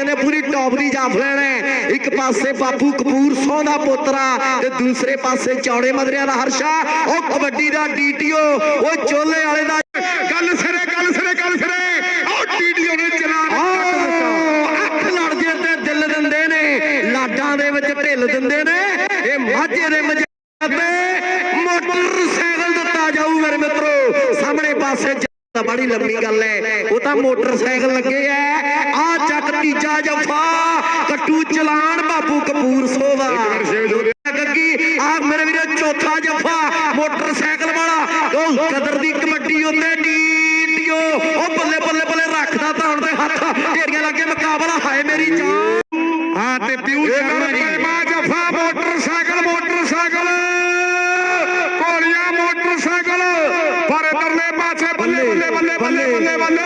ਕਹਿੰਦੇ ਪੂਰੀ ਟੌਪ ਦੀ ਜਾਫ ਲੈਣਾ ਇੱਕ ਪਾਸੇ ਬਾਪੂ ਕਪੂਰ ਸੋਹ ਦਾ ਪੋਤਰਾ ਤੇ ਦੂਸਰੇ ਪਾਸੇ ਚੌੜੇ ਮਦਰਿਆਂ ਦਾ ਹਰਸ਼ਾ ਉਹ ਕਬੱਡੀ ਦਾ ਡੀਟੀਓ ਉਹ ਚੋਲੇ ਵਾਲੇ ਦਾ ਗੱਲ ਸਿਰੇ ਗੱਲ ਸਿਰੇ ਗੱਲ ਸਿਰੇ। ਉਹ ਟੀਡੀਓ ਨੇ ਆਹ, ਅੱਖ ਲੜ ਜੇ ਤੇ ਦਿਲ ਦਿੰਦੇ ਨੇ। ਲਾਡਾਂ ਦੇ ਵਿੱਚ ਢਿੱਲ ਦਿੰਦੇ ਨੇ। ਇਹ ਮਾਝੇ ਦੇ ਮਜਾ ਤੇ ਮੋਟਰਸਾਈਕਲ ਦਿੱਤਾ ਜਾਊ ਮੇਰੇ ਮਿੱਤਰੋ। ਸਾਹਮਣੇ ਪਾਸੇ ਤਾਂ ਬੜੀ ਲੰਮੀ ਗੱਲ ਹੈ ਉਹ ਤਾਂ ਮੋਟਰਸਾਈਕਲ ਲੱਗੇ ਐ। ਆ ਚੱਕ ਤੀਜਾ ਜਫਾ ਕੱਟੂ ਚਲਾਣ ਬਾਪੂ ਕਪੂਰ ਸੋਵਾ। ਗੱਗੀ ਆ ਮੇਰੇ ਵੀਰੋ ਚੌਥਾ ਜਫਾ ਮੋਟਰਸਾਈਕਲ ਵਾਲਾ। ਉਹ ਕਦਰ ਦੀ ਕਬੱਡੀ ਉੱਤੇ ਨੀਟਿਓ ਉਹ ਬੱਲੇ ਬੱਲੇ ਬੱਲੇ ਰੱਖਦਾ ਤਾਂ ਹੁਣ ਤੇ ਹੱਥ ਢੇਰੀਆਂ ਲੱਗੇ ਮੁਕਾਬਲਾ ਹਾਏ ਮੇਰੀ ਜਾਨ। ਹਾਂ ਤੇ ਪਿਊ Sharma ji. Motorcycle motorcycle. Motorcycle. ਪਰ ਇਧਰਲੇ ਪਾਸੇ వందే వందే వందే